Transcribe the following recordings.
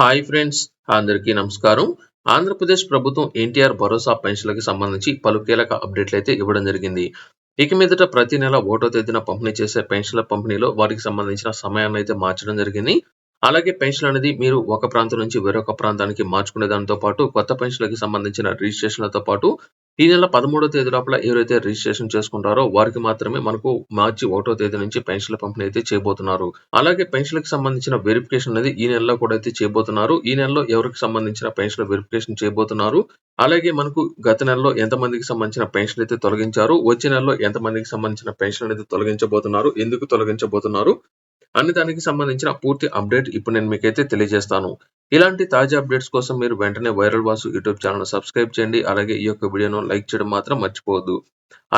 Hi friends అందరికీ నమస్కారం. ఆంధ్రప్రదేశ్ ప్రభుత్వం ఎన్టీఆర్ భరోసా పెన్షన్లకు సంబంధించి పలు కీలక అప్డేట్లు అయితే ఇవ్వడం జరిగింది. ఇక మీదట ప్రతి నెల ఓటో తేదీన పంపిణీ చేసే పెన్షన్ల పంపిణీలో వాటికి సంబంధించిన సమయాన్ని అయితే మార్చడం జరిగింది. అలాగే పెన్షన్ అనేది మీరు ఒక ప్రాంతం నుంచి వేరొక ప్రాంతానికి మార్చుకునే దానితో పాటు కొత్త పెన్షన్లకి సంబంధించిన రిజిస్ట్రేషన్లతో పాటు ఈ నెల పదమూడో తేదీ లోపల ఎవరైతే రిజిస్ట్రేషన్ చేసుకుంటారో వారికి మాత్రమే మనకు మార్చి ఒకటో తేదీ నుంచి పెన్షన్ల పంపిణీ అయితే చేయబోతున్నారు. అలాగే పెన్షన్లకు సంబంధించిన వెరిఫికేషన్ అనేది ఈ నెలలో కూడా అయితే చేయబోతున్నారు. ఈ నెలలో ఎవరికి సంబంధించిన పెన్షన్ వెరిఫికేషన్ చేయబోతున్నారు? అలాగే మనకు గత నెలలో ఎంత మందికి సంబంధించిన పెన్షన్ అయితే తొలగించారు? వచ్చే నెలలో ఎంత మందికి సంబంధించిన పెన్షన్ అయితే తొలగించబోతున్నారు? ఎందుకు తొలగించబోతున్నారు? అన్ని దానికి సంబంధించిన పూర్తి అప్డేట్ ఇప్పుడు నేను మీకైతే తెలియజేస్తాను. ఇలాంటి తాజా అప్డేట్స్ కోసం మీరు వెంటనే viral Vasu YouTube channel subscribe చేయండి. అలాగే ఈ యొక్క వీడియోను లైక్ చేయడం మాత్రం మర్చిపోవద్దు.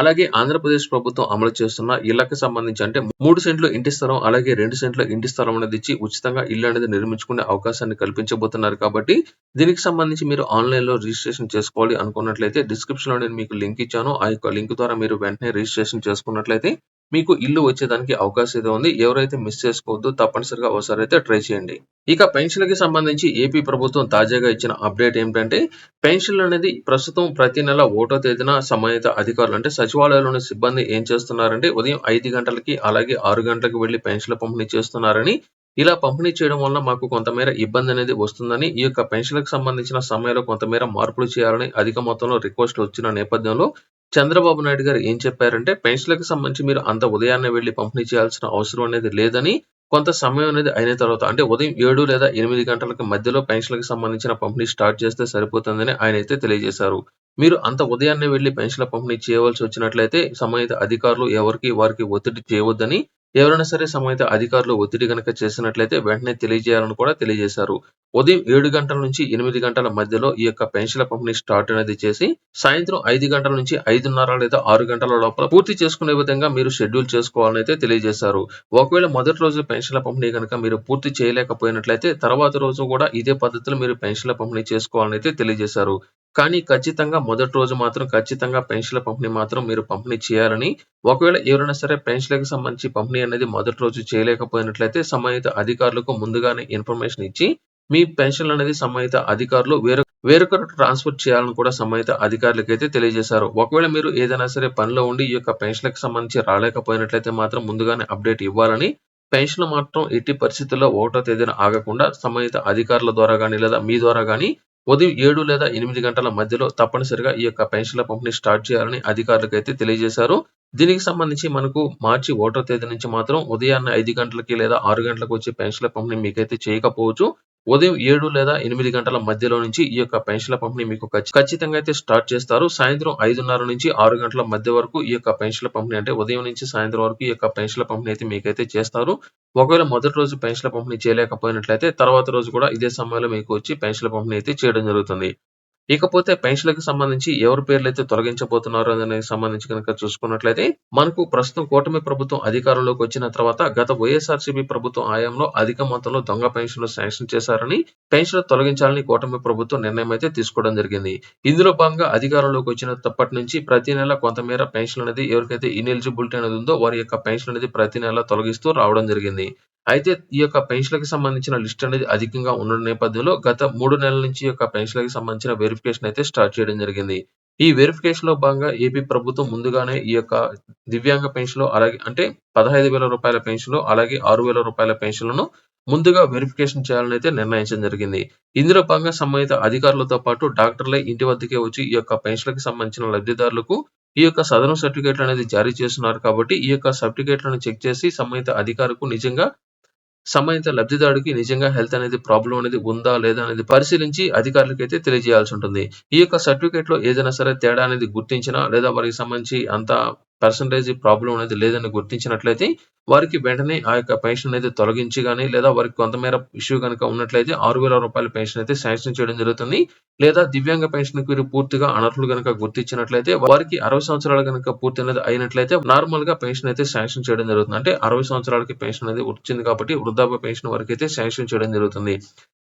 అలాగే ఆంధ్రప్రదేశ్ ప్రభుత్వం అమలు చేస్తున్న ఇళ్ళకు సంబంధించి అంటే మూడు సెంట్లు ఇంటి స్థలం అలాగే రెండు సెంట్ల ఇంటి స్థలం అనేది ఇచ్చి ఉచితంగా ఇల్లు అనేది నిర్మించుకునే అవకాశాన్ని కల్పించబోతున్నారు కాబట్టి దీనికి సంబంధించి మీరు ఆన్లైన్లో రిజిస్ట్రేషన్ చేసుకోవాలి అనుకున్నట్లయితే డిస్క్రిప్షన్లో నేను మీకు లింక్ ఇచ్చాను. ఆ యొక్క లింక్ ద్వారా మీరు వెంటనే రిజిస్ట్రేషన్ చేసుకున్నట్లయితే మీకు ఇల్లు వచ్చేదానికి అవకాశం అయితే ఉంది. ఎవరైతే మిస్ చేసుకోవద్దు తప్పనిసరిగా ఒకసారి అయితే ట్రై చేయండి. ఇక పెన్షన్లకి సంబంధించి ఏపీ ప్రభుత్వం తాజాగా ఇచ్చిన అప్డేట్ ఏమిటంటే పెన్షన్లు అనేది ప్రస్తుతం ప్రతి నెల ఓటో తేదీన సంబంధిత అధికారులు అంటే సచివాలయంలోని సిబ్బంది ఏం చేస్తున్నారంటే ఉదయం ఐదు గంటలకి అలాగే ఆరు గంటలకు వెళ్ళి పెన్షన్ల పంపిణీ చేస్తున్నారని ఇలా పంపిణీ చేయడం వల్ల మాకు కొంతమేర ఇబ్బంది అనేది వస్తుందని ఈ యొక్క పెన్షన్లకు సంబంధించిన సమయంలో కొంతమేర మార్పులు చేయాలని అధిక మొత్తంలో రిక్వెస్ట్లు వచ్చిన నేపథ్యంలో చంద్రబాబు నాయుడు గారు ఏం చెప్పారంటే పెన్షన్లకు సంబంధించి మీరు అంత ఉదయాన్నే వెళ్ళి పంపిణీ చేయాల్సిన అవసరం అనేది లేదని కొంత సమయం అనేది అయిన తర్వాత అంటే ఉదయం ఏడు లేదా ఎనిమిది గంటలకు మధ్యలో పెన్షన్లకు సంబంధించిన పంపిణీ స్టార్ట్ చేస్తే సరిపోతుందని ఆయన అయితే తెలియజేశారు. మీరు అంత ఉదయాన్నే వెళ్ళి పెన్షన్ల పంపిణీ చేయవలసి వచ్చినట్లయితే సంబంధిత అధికారులు ఎవరికి వారికి ఒత్తిడి చేయవద్దని ఎవరైనా సరే సంబంధిత అధికారులు ఒత్తిడి కనుక చేసినట్లయితే వెంటనే తెలియజేయాలని కూడా తెలియజేశారు. ఉదయం ఏడు గంటల నుంచి ఎనిమిది గంటల మధ్యలో ఈ యొక్క పెన్షన్ల పంపిణీ స్టార్ట్ అనేది చేసి సాయంత్రం ఐదు గంటల నుంచి ఐదున్నర లేదా ఆరు గంటల లోపల పూర్తి చేసుకునే విధంగా మీరు షెడ్యూల్ చేసుకోవాలని అయితే తెలియజేశారు. ఒకవేళ మొదటి రోజు పెన్షన్ల పంపిణీ కనుక మీరు పూర్తి చేయలేకపోయినట్లయితే తర్వాత రోజు కూడా ఇదే పద్ధతిలో మీరు పెన్షన్ల పంపిణీ చేసుకోవాలని అయితే తెలియజేశారు. కానీ ఖచ్చితంగా మొదటి రోజు మాత్రం ఖచ్చితంగా పెన్షన్ల పంపిణీ మాత్రం మీరు పంపిణీ చేయాలని ఒకవేళ ఎవరైనా సరే పెన్షన్లకు సంబంధించి పంపిణీ అనేది మొదటి రోజు చేయలేకపోయినట్లయితే సంబంధిత అధికారులకు ముందుగానే ఇన్ఫర్మేషన్ ఇచ్చి మీ పెన్షన్లు అనేది సంబంధిత అధికారులు వేరొక వేరొకరు ట్రాన్స్ఫర్ చేయాలని కూడా సంబంధిత అధికారులకు అయితే తెలియజేశారు. ఒకవేళ మీరు ఏదైనా సరే పనిలో ఉండి ఈ యొక్క పెన్షన్లకు సంబంధించి రాలేకపోయినట్లయితే మాత్రం ముందుగానే అప్డేట్ ఇవ్వాలని పెన్షన్లు మాత్రం ఎట్టి పరిస్థితుల్లో ఒకటో తేదీన ఆగకుండా సంబంధిత అధికారుల ద్వారా కానీ లేదా మీ ద్వారా కానీ ఉదయం ఏడు లేదా ఎనిమిది గంటల మధ్యలో తప్పనిసరిగా ఈ యొక్క పెన్షన్ల పంపిణీ స్టార్ట్ చేయాలని అధికారులకు అయితే తెలియజేశారు. దీనికి సంబంధించి మనకు మార్చి ఒకటో తేదీ నుంచి మాత్రం ఉదయాన్నే ఐదు గంటలకి లేదా ఆరు గంటలకు వచ్చే పెన్షన్ల పంపిణీ మీకైతే చేయకపోవచ్చు. ఉదయం ఏడు లేదా ఎనిమిది గంటల మధ్యలో నుంచి ఈ యొక్క పెన్షన్ల పంపిణీ మీకు ఖచ్చితంగా అయితే స్టార్ట్ చేస్తారు. సాయంత్రం ఐదున్నర నుంచి ఆరు గంటల మధ్య వరకు ఈ యొక్క పెన్షన్ల పంపిణీ అంటే ఉదయం నుంచి సాయంత్రం వరకు ఈ యొక్క పెన్షన్ల పంపిణీ అయితే మీకైతే చేస్తారు. ఒకవేళ మొదటి రోజు పెన్షన్ల పంపిణీ చేయలేకపోయినట్లయితే తర్వాత రోజు కూడా ఇదే సమయంలో మీకు వచ్చి పెన్షన్ల పంపిణీ అయితే చేయడం జరుగుతుంది. ఇకపోతే పెన్షన్లకు సంబంధించి ఎవరి పేర్లు అయితే తొలగించబోతున్నారో అనేది సంబంధించి కనుక చూసుకున్నట్లయితే మనకు ప్రస్తుతం కూటమి ప్రభుత్వం అధికారంలోకి వచ్చిన తర్వాత గత వైఎస్ఆర్సీపీ ప్రభుత్వం ఆయంలో అధిక మొత్తంలో దొంగ పెన్షన్లు శాంక్షన్ చేశారని పెన్షన్లు తొలగించాలని కూటమి ప్రభుత్వం నిర్ణయం అయితే తీసుకోవడం జరిగింది. ఇందులో భాగంగా అధికారంలోకి వచ్చిన తప్పటి నుంచి ప్రతి నెల కొంతమేర పెన్షన్ అనేది ఎవరికైతే ఇన్ఎలిజిబిలిటీ అనేది ఉందో వారి యొక్క పెన్షన్ అనేది ప్రతి నెల తొలగిస్తూ రావడం జరిగింది. అయితే ఈ యొక్క పెన్షన్లకు సంబంధించిన లిస్ట్ అనేది అధికంగా ఉన్న నేపథ్యంలో గత మూడు నెలల నుంచి యొక్క పెన్షన్లకు సంబంధించిన వెరిఫికేషన్ అయితే స్టార్ట్ చేయడం జరిగింది. ఈ వెరిఫికేషన్లో భాగంగా ఏపీ ప్రభుత్వం ముందుగానే ఈ యొక్క దివ్యాంగ పెన్షన్ అలాగే అంటే పదహైదు వేల రూపాయల పెన్షన్ అలాగే ఆరు వేల రూపాయల పెన్షన్లను ముందుగా వెరిఫికేషన్ చేయాలని అయితే నిర్ణయించడం జరిగింది. ఇందులో భాగంగా సంబంధిత అధికారులతో పాటు డాక్టర్లే ఇంటి వద్దకే వచ్చి ఈ యొక్క పెన్షన్లకు సంబంధించిన లబ్ధిదారులకు ఈ యొక్క సదరం సర్టిఫికేట్లు అనేది జారీ చేస్తున్నారు కాబట్టి ఈ యొక్క సర్టిఫికేట్లను చెక్ చేసి సంబంధిత అధికారులకు నిజంగా సంబంధిత లబ్ధిదారుడికి నిజంగా హెల్త్ అనేది ప్రాబ్లం అనేది ఉందా లేదా అనేది పరిశీలించి అధికారులకు అయితే తెలియజేయాల్సి ఉంటుంది. ఈ యొక్క సర్టిఫికేట్లో ఏదైనా సరే తేడా అనేది గుర్తించినా లేదా వారికి సంబంధించి అంత పర్సంటేజ్ ప్రాబ్లం అనేది లేదని గుర్తించినట్లయితే వారికి వెంటనే ఆ యొక్క పెన్షన్ అనేది తొలగించి కానీ లేదా వారికి కొంతమేర ఇష్యూ కనుక ఉన్నట్లయితే ఆరు వేల రూపాయల పెన్షన్ అయితే శాంక్షన్ చేయడం జరుగుతుంది. లేదా దివ్యాంగ పెన్షన్ వీరు పూర్తిగా అనర్హులు కనుక గుర్తించినట్లయితే వారికి అరవై సంవత్సరాలు కనుక పూర్తి అనేది అయినట్లయితే నార్మల్గా పెన్షన్ అయితే శాంక్షన్ చేయడం జరుగుతుంది. అంటే అరవై సంవత్సరాలకి పెన్షన్ అనేది వచ్చింది కాబట్టి వృద్ధాప్య పెన్షన్ వరకు అయితే శాంక్షన్ చేయడం జరుగుతుంది.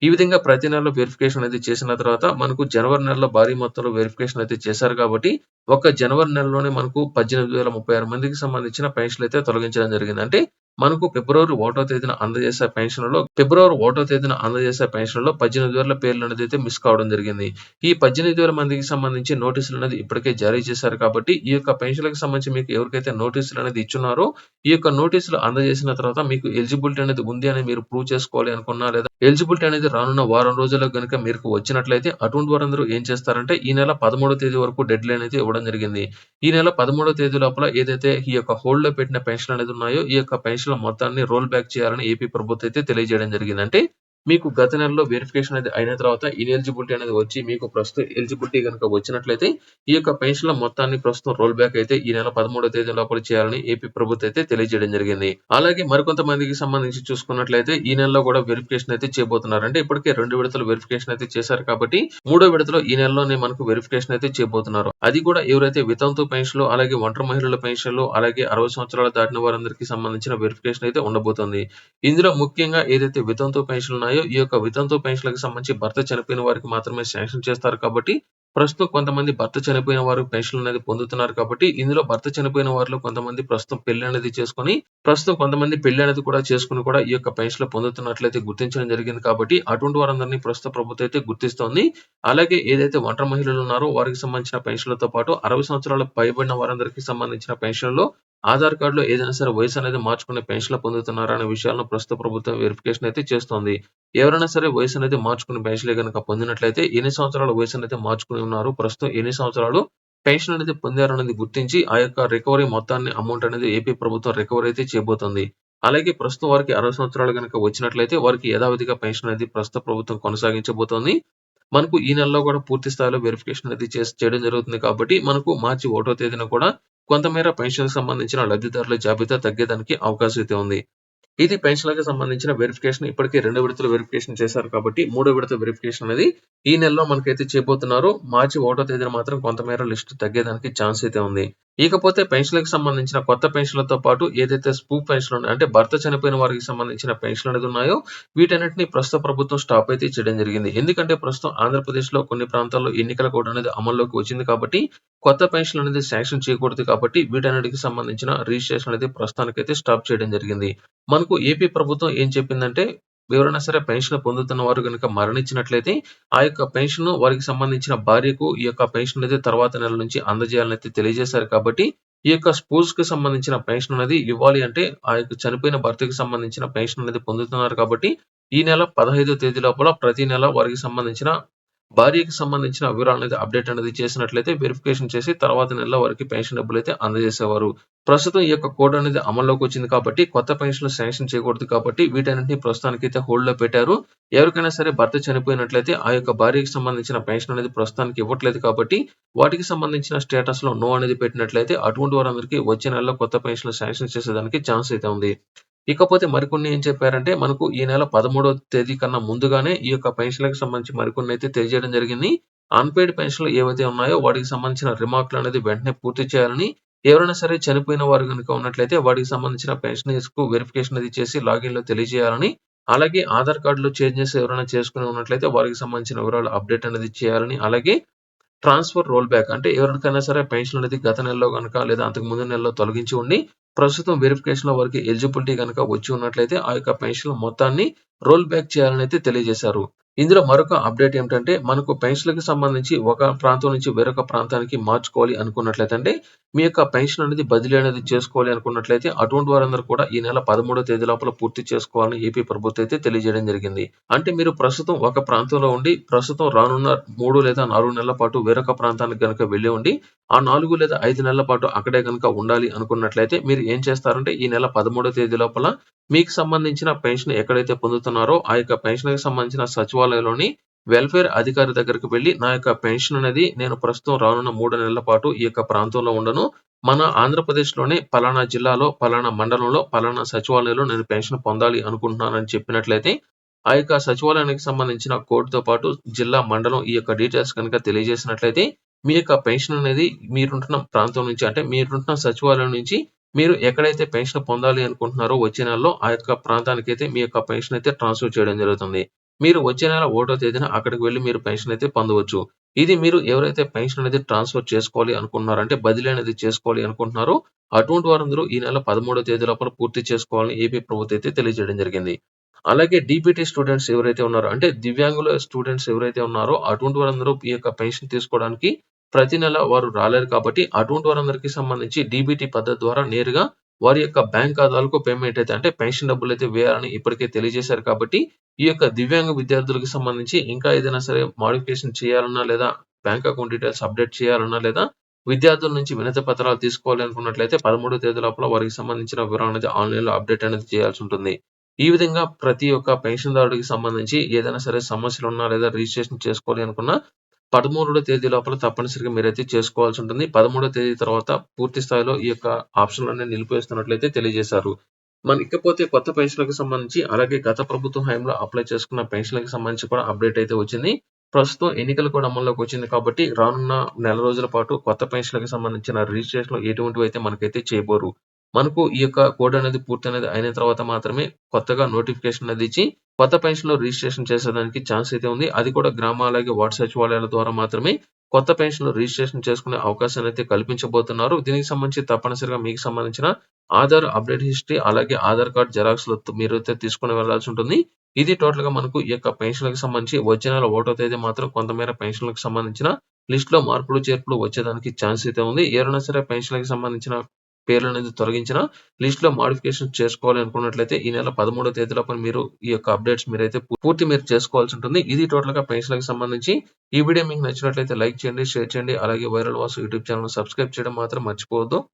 ఈ విధంగా ప్రతి నెలలో వెరిఫికేషన్ అనేది చేసిన తర్వాత మనకు జనవరి నెలలో భారీ మొత్తంలో వెరిఫికేషన్ అయితే చేశారు కాబట్టి ఒక జనవరి నెలలోనే మనకు పద్దెనిమిది వేల ముప్పై ఆరు మందికి సంబంధించిన పెన్షన్లు అయితే తొలగించడం జరిగింది. అంటే మనకు ఫిబ్రవరి ఒకటో తేదీన అందజేసే పెన్షన్‌లో ఫిబ్రవరి ఒకటో తేదీన అందజేసే పెన్షన్‌లో 18,000 పేర్లనేదైతే మిస్ కావడం జరిగింది. ఈ 18,000 మందికి సంబంధించి నోటీసులనేది ఇప్పటికే జారీ చేశారు కాబట్టి, ఈ యొక్క పెన్షన్లకు సంబంధించి మీకు ఎవరికైతే నోటీసులు అనేది ఇచ్చున్నారో, ఈ యొక్క నోటీసులు అందజేసిన తర్వాత మీకు ఎలిజిబిలిటీ అనేది ఉంది అని మీరు ప్రూవ్ చేసుకోవాలి అనుకున్నా లేదా ఎలిజిబిలిటీ అనేది రానున్న వారం రోజుల్లో కనుక మీకు వచ్చినట్లయితే అటువంటి వారందరూ ఏం చేస్తారంటే ఈ నెల 13వ తేదీ వరకు డెడ్ లైన్ అయితే ఇవ్వడం జరిగింది. ఈ నెల 13వ తేదీ లోపల ఏదైతే ఈ యొక్క హోల్డ్లో పెట్టిన పెన్షన్ అనేది ఉన్నాయో, ఈ యొక్క పెన్షన్ పెన్షన్‌ల మొత్తాన్ని రోల్ బ్యాక్ చేయాలని ఏపీ ప్రభుత్వం అయితే తెలియజేయడం జరిగింది. అంటే మీకు గత నెలలో వెరిఫికేషన్ అనేది అయిన తర్వాత ఇనెలిజిబిలిటీ అనేది వచ్చి మీకు ప్రస్తుతం ఎలిజిబిలిటీ కనుక వచ్చినట్లయితే ఈ యొక్క పెన్షన్‌ల మొత్తాన్ని ప్రస్తుతం రోల్ బ్యాక్ అయితే ఈ నెల 13వ తేదీ లోపల చేయాలని ఏపీ ప్రభుత్వం అయితే తెలియజేయడం జరిగింది. అలాగే మరికొంతమందికి సంబంధించి చూసుకున్నట్లయితే ఈ నెలలో కూడా వెరిఫికేషన్ అయితే చేయబోతున్నారు. అంటే ఇప్పటికే రెండు విడతలు వెరిఫికేషన్ అయితే చేశారు కాబట్టి, మూడో విడతలో ఈ నెలలోనే మనకు వెరిఫికేషన్ అయితే చేయబోతున్నారు. అది కూడా ఎవరైతే వితంతు పెన్షన్‌లు, అలాగే ఒంటరి మహిళల పెన్షన్‌లు, అలాగే 60 సంవత్సరాలు దాటిన వారందరికీ సంబంధించిన వెరిఫికేషన్ అయితే ఉండబోతుంది. ఇందులో ముఖ్యంగా ఏదైతే వితంతు పెన్షన్‌లు ఉన్నాయో, ఈ యొక్క వితంతు పెన్షన్లకు సంబంధించి భర్త చనిపోయిన వారికి మాత్రమే శాంక్షన్ చేస్తారు కాబట్టి, ప్రస్తుతం కొంతమంది భర్త చనిపోయిన వారు పెన్షన్ అనేది పొందుతున్నారు కాబట్టి, ఇందులో భర్త చనిపోయిన వారిలో కొంతమంది ప్రస్తుతం పెళ్ళి అనేది చేసుకొని, ప్రస్తుతం కొంతమంది పెళ్ళి అనేది కూడా చేసుకొని కూడా ఈ యొక్క పెన్షన్‌లు పొందుతున్నట్లయితే గుర్తించడం జరిగింది కాబట్టి, అటువంటి వారందరినీ ప్రస్తుత ప్రభుత్వం అయితే గుర్తిస్తోంది. అలాగే ఏదైతే ఒంటరి మహిళలు ఉన్నారో వారికి సంబంధించిన పెన్షన్‌లతో పాటు 60 సంవత్సరాలు పైబడిన వారందరికీ సంబంధించిన పెన్షన్‌లో ఆధార్ కార్డులో ఏదైనా సరే వయసు అనేది మార్చుకుని పెన్షన్‌లు పొందుతున్నారా అనే విషయాలను ప్రస్తుత ప్రభుత్వం వెరిఫికేషన్ అయితే చేస్తోంది. ఎవరైనా సరే వయసు అనేది మార్చుకుని పెన్షన్‌లు కనుక పొందినట్లయితే ఎన్ని సంవత్సరాల వయసు అనేది మార్చుకుని ఉన్నారు, ప్రస్తుతం ఎన్ని సంవత్సరాలు పెన్షన్ అనేది పొందారనేది గుర్తించి ఆ యొక్క రికవరీ మొత్తాన్ని అమౌంట్ అనేది ఏపీ ప్రభుత్వం రికవరీ అయితే చేయబోతోంది. అలాగే ప్రస్తుతం వారికి 60 సంవత్సరాలు కనుక వచ్చినట్లయితే వారికి యథావిధిగా పెన్షన్ అనేది ప్రస్తుత ప్రభుత్వం కొనసాగించబోతోంది. మనకు ఈ నెలలో కూడా పూర్తి స్థాయిలో వెరిఫికేషన్ అనేది చేసి చేయడం జరుగుతుంది కాబట్టి, మనకు మార్చి ఒకటో తేదీన కూడా కొంతమేర పెన్షన్‌కి సంబంధించిన లబ్ధిదారుల జాబితా తగ్గేదానికి అవకాశం అయితే ఉంది. ఇది పెన్షన్లకు సంబంధించిన వెరిఫికేషన్ ఇప్పటికే రెండు విడతలు వెరిఫికేషన్ చేశారు కాబట్టి, మూడో విడత వెరిఫికేషన్ అనేది ఈ నెలలో మనకైతే చేయబోతున్నారు. మార్చి ఒకటో తేదీన మాత్రం కొంతమేర లిస్ట్ తగ్గేదానికి ఛాన్స్ అయితే ఉంది. ఇకపోతే పెన్షన్లకు సంబంధించిన కొత్త పెన్షన్‌లతో పాటు ఏదైతే స్పూ పెన్షన్‌లు అంటే భర్త చనిపోయిన వారికి సంబంధించిన పెన్షన్‌లు అనేది ఉన్నాయో, వీటన్నిటిని ప్రస్తుత ప్రభుత్వం స్టాప్ అయితే చేయడం జరిగింది. ఎందుకంటే ప్రస్తుతం ఆంధ్రప్రదేశ్‌లో కొన్ని ప్రాంతాల్లో ఎన్నికల కోడ్ అనేది అమల్లోకి వచ్చింది కాబట్టి, కొత్త పెన్షన్‌లు అనేది శాంక్షన్ చేయకూడదు కాబట్టి, వీటన్నిటికి సంబంధించిన రిజిస్ట్రేషన్ అనేది ప్రస్తుతానికైతే స్టాప్ చేయడం జరిగింది. మనకు ఏపీ ప్రభుత్వం ఏం చెప్పిందంటే, ఎవరైనా సరే పెన్షన్ పొందుతున్న వారు కనుక మరణించినట్లయితే, ఆ యొక్క పెన్షన్ వారికి సంబంధించిన భార్యకు ఈ యొక్క పెన్షన్ అనేది తర్వాత నెల నుంచి అందజేయాలని అయితే తెలియజేశారు కాబట్టి, ఈ యొక్క స్పౌస్‌కి సంబంధించిన పెన్షన్ అనేది ఇవ్వాలి అంటే, ఆ యొక్క చనిపోయిన భర్తకి సంబంధించిన పెన్షన్ అనేది పొందుతున్నారు కాబట్టి, ఈ నెల 15వ తేదీ లోపల ప్రతి నెల వారికి సంబంధించిన భార్యకి సంబంధించిన వివరాలు అనేది అప్డేట్ అనేది చేసినట్లయితే వెరిఫికేషన్ చేసి తర్వాత నెలలో వారికి పెన్షన్ డబ్బులు అయితే అందజేసేవారు. ప్రస్తుతం ఈ యొక్క కోడ్ అనేది అమల్లోకి వచ్చింది కాబట్టి, కొత్త పెన్షన్‌లు శాంక్షన్ చేయకూడదు కాబట్టి, వీటన్నిటిని హోల్డ్లో పెట్టారు. ఎవరికైనా సరే భర్త చనిపోయినట్లయితే ఆ యొక్క భార్యకి సంబంధించిన పెన్షన్ అనేది ప్రస్తుతానికి ఇవ్వట్లేదు కాబట్టి, వాటికి సంబంధించిన స్టేటస్లో నో అనేది పెట్టినట్లయితే అటువంటి వారందరికీ వచ్చే నెలలో కొత్త పెన్షన్‌లు శాంక్షన్ చేసేదానికి ఛాన్స్ అయితే ఉంది. ఇకపోతే మరికొన్ని ఏం చెప్పారంటే, మనకు ఈ నెల 13వ తేదీ కన్నా ముందుగానే ఈ యొక్క పెన్షన్లకు సంబంధించి మరికొన్ని అయితే తెలియజేయడం జరిగింది. అన్‌పెయిడ్ పెన్షన్‌లు ఏవైతే ఉన్నాయో వాటికి సంబంధించిన రిమార్క్‌లు అనేది వెంటనే పూర్తి చేయాలని, ఎవరైనా సరే చనిపోయిన వారు కనుక ఉన్నట్లయితే వాటికి సంబంధించిన పెన్షనర్స్‌కు వెరిఫికేషన్ అది చేసి లాగిన్‌లో తెలియజేయాలని, అలాగే ఆధార్ కార్డులో చేంజెస్ ఎవరైనా చేసుకుని ఉన్నట్లయితే వారికి సంబంధించిన వివరాలు అప్డేట్ అనేది చేయాలని, అలాగే ట్రాన్స్‌ఫర్ రోల్ బ్యాక్ అంటే ఎవరికైనా సరే పెన్షన్ అనేది గత నెలలో కనుక లేదా అంతకు ముందు నెలలో తొలగించి ఉండి, ప్రస్తుతం వెరిఫికేషన్ వారికి ఎలిజిబిలిటీ కనుక వచ్చి ఉన్నట్లయితే ఆ యొక్క పెన్షన్ మొత్తాన్ని రోల్ బ్యాక్ చేయాలని అయితే తెలియజేశారు. ఇందులో మరొక అప్డేట్ ఏమిటంటే, మనకు పెన్షన్లకు సంబంధించి ఒక ప్రాంతం నుంచి వేరొక ప్రాంతానికి మార్చుకోవాలి అనుకున్నట్లయితే అంటే, మీ యొక్క పెన్షన్ అనేది బదిలీ అనేది చేసుకోవాలి అనుకున్నట్లయితే అటువంటి వారందరూ కూడా ఈ నెల 13వ తేదీ లోపల పూర్తి చేసుకోవాలని ఏపీ ప్రభుత్వం అయితే తెలియజేయడం జరిగింది. అంటే మీరు ప్రస్తుతం ఒక ప్రాంతంలో ఉండి, ప్రస్తుతం రానున్న మూడు లేదా నాలుగు నెలల పాటు వేరొక ప్రాంతానికి కనుక వెళ్ళి ఉండి, ఆ నాలుగు లేదా ఐదు నెలల పాటు అక్కడే కనుక ఉండాలి అనుకున్నట్లయితే మీరు ఏం చేస్తారంటే ఈ నెల 13వ తేదీ లోపల మీకు సంబంధించిన పెన్షన్ ఎక్కడైతే పొందుతున్నారో ఆ యొక్క పెన్షన్‌కి సంబంధించిన సచివాలయంలోని వెల్ఫేర్ అధికారి దగ్గరకు వెళ్ళి, నా యొక్క పెన్షన్ అనేది నేను ప్రస్తుతం రానున్న మూడు నెలల పాటు ఈ యొక్క ప్రాంతంలో ఉండను. మన ఆంధ్రప్రదేశ్లోనే పలానా జిల్లాలో, పలానా మండలంలో, పలానా సచివాలయంలో నేను పెన్షన్ పొందాలి అనుకుంటున్నానని చెప్పినట్లయితే, ఆ యొక్క సచివాలయానికి సంబంధించిన కోడ్‌తో పాటు జిల్లా, మండలం ఈ యొక్క డీటెయిల్స్ కనుక తెలియజేసినట్లయితే, మీ యొక్క పెన్షన్ అనేది మీరుంటున్న ప్రాంతం నుంచి అంటే మీరుంటున్న సచివాలయం నుంచి మీరు ఎక్కడైతే పెన్షన్ పొందాలి అనుకుంటున్నారో వచ్చే నెలలో ఆ యొక్క ప్రాంతానికి అయితే మీ యొక్క పెన్షన్ అయితే ట్రాన్స్‌ఫర్ చేయడం జరుగుతుంది. మీరు వచ్చే నెల ఓటో తేదీన అక్కడికి వెళ్ళి మీరు పెన్షన్ అయితే పొందవచ్చు. ఇది మీరు ఎవరైతే పెన్షన్ అనేది ట్రాన్స్‌ఫర్ చేసుకోవాలి అనుకుంటున్నారో అంటే బదిలీ అనేది చేసుకోవాలి అనుకుంటున్నారో అటువంటి వారందరూ ఈ నెల 13వ తేదీ లోపల పూర్తి చేసుకోవాలని ఏపీ ప్రభుత్వం అయితే తెలియజేయడం జరిగింది. అలాగే డిబిటీ స్టూడెంట్స్ ఎవరైతే ఉన్నారో అంటే దివ్యాంగుల స్టూడెంట్స్ ఎవరైతే ఉన్నారో అటువంటి వారందరూ ఈ యొక్క పెన్షన్ తీసుకోవడానికి ప్రతి నెల వారు రాలేరు కాబట్టి అటువంటి వారందరికీ సంబంధించి డీబీటీ పద్ధతి ద్వారా నేరుగా వారి యొక్క బ్యాంక్ ఖాతాలకు పేమెంట్ అయితే అంటే పెన్షన్ అయితే వేయాలని ఇప్పటికే తెలియజేశారు కాబట్టి ఈ యొక్క దివ్యాంగ విద్యార్థులకు సంబంధించి ఇంకా ఏదైనా సరే మాడిఫికేషన్ చేయాలన్నా లేదా బ్యాంక్ అకౌంట్ డీటెయిల్స్ అప్డేట్ చేయాలన్నా లేదా విద్యార్థుల నుంచి వినతి పత్రాలు తీసుకోవాలి అనుకున్నట్లయితే 13వ తేదీ లోపల వారికి సంబంధించిన వివరాలు అనేది ఆన్‌లైన్‌లో అప్డేట్ అనేది చేయాల్సి ఉంటుంది. ఈ విధంగా ప్రతి ఒక్క పెన్షన్‌దారుడికి సంబంధించి ఏదైనా సరే సమస్యలు ఉన్నా లేదా రిజిస్ట్రేషన్ చేసుకోవాలి అనుకున్నా 13వ తేదీ లోపల తప్పనిసరిగా మీరైతే చేసుకోవాల్సి ఉంటుంది. 13వ తేదీ తర్వాత పూర్తి స్థాయిలో ఈ యొక్క ఆప్షన్‌లన్నీ నిలిపివేస్తున్నట్లయితే తెలియజేశారు. మన ఇకపోతే కొత్త పెన్షన్‌లకు సంబంధించి అలాగే గత ప్రభుత్వం హయాంలో అప్లై చేసుకున్న పెన్షన్లకు సంబంధించి కూడా అప్డేట్ అయితే వచ్చింది. ప్రస్తుతం ఎన్నికలు కూడా అమల్లోకి వచ్చింది కాబట్టి రానున్న నెల రోజుల పాటు కొత్త పెన్షన్లకు సంబంధించిన రిజిస్ట్రేషన్‌లు ఎటువంటివి అయితే మనకైతే చేయబోరు. మనకు ఈ యొక్క కోడ్ అనేది పూర్తి అనేది అయిన తర్వాత మాత్రమే కొత్తగా నోటిఫికేషన్ అనేది ఇచ్చి కొత్త పెన్షన్లో రిజిస్ట్రేషన్ చేసేదానికి ఛాన్స్ అయితే ఉంది. అది కూడా గ్రామ అలాగే వార్డు సచివాలయాల ద్వారా మాత్రమే కొత్త పెన్షన్‌లు రిజిస్ట్రేషన్ చేసుకునే అవకాశాన్ని అయితే కల్పించబోతున్నారు. దీనికి సంబంధించి తప్పనిసరిగా మీకు సంబంధించిన ఆధార్ అప్డేట్ హిస్టరీ అలాగే ఆధార్ కార్డ్ జెరాక్స్ మీరు అయితే తీసుకుని వెళ్ళాల్సి ఉంటుంది. ఇది టోటల్గా మనకు ఈ యొక్క పెన్షన్లకు సంబంధించి వచ్చే నెల ఓటో తేదీ మాత్రం కొంతమేర పెన్షన్‌లకు సంబంధించిన లిస్ట్లో మార్పులు, చేర్పులు వచ్చేదానికి ఛాన్స్ అయితే ఉంది. ఎవరైనా సరే పెన్షన్లకు సంబంధించిన పేర్లనేది తొలగించిన లిస్ట్‌లో మాడిఫికేషన్ చేసుకోవాలి అనుకున్నట్లయితే ఈ నెల 13వ తేదీ లోపల మీరు ఈ యొక్క అప్డేట్స్ మీరైతే పూర్తి మీరు చేసుకోవాల్సి ఉంటుంది. ఇది టోటల్‌గా పెన్షన్‌లకి సంబంధించి. ఈ వీడియో మీకు నచ్చినట్లయితే లైక్ చేయండి, షేర్ చేయండి. అలాగే viral Vasu YouTube channel subscribe చేయడం మాత్రం మర్చిపోవద్దు.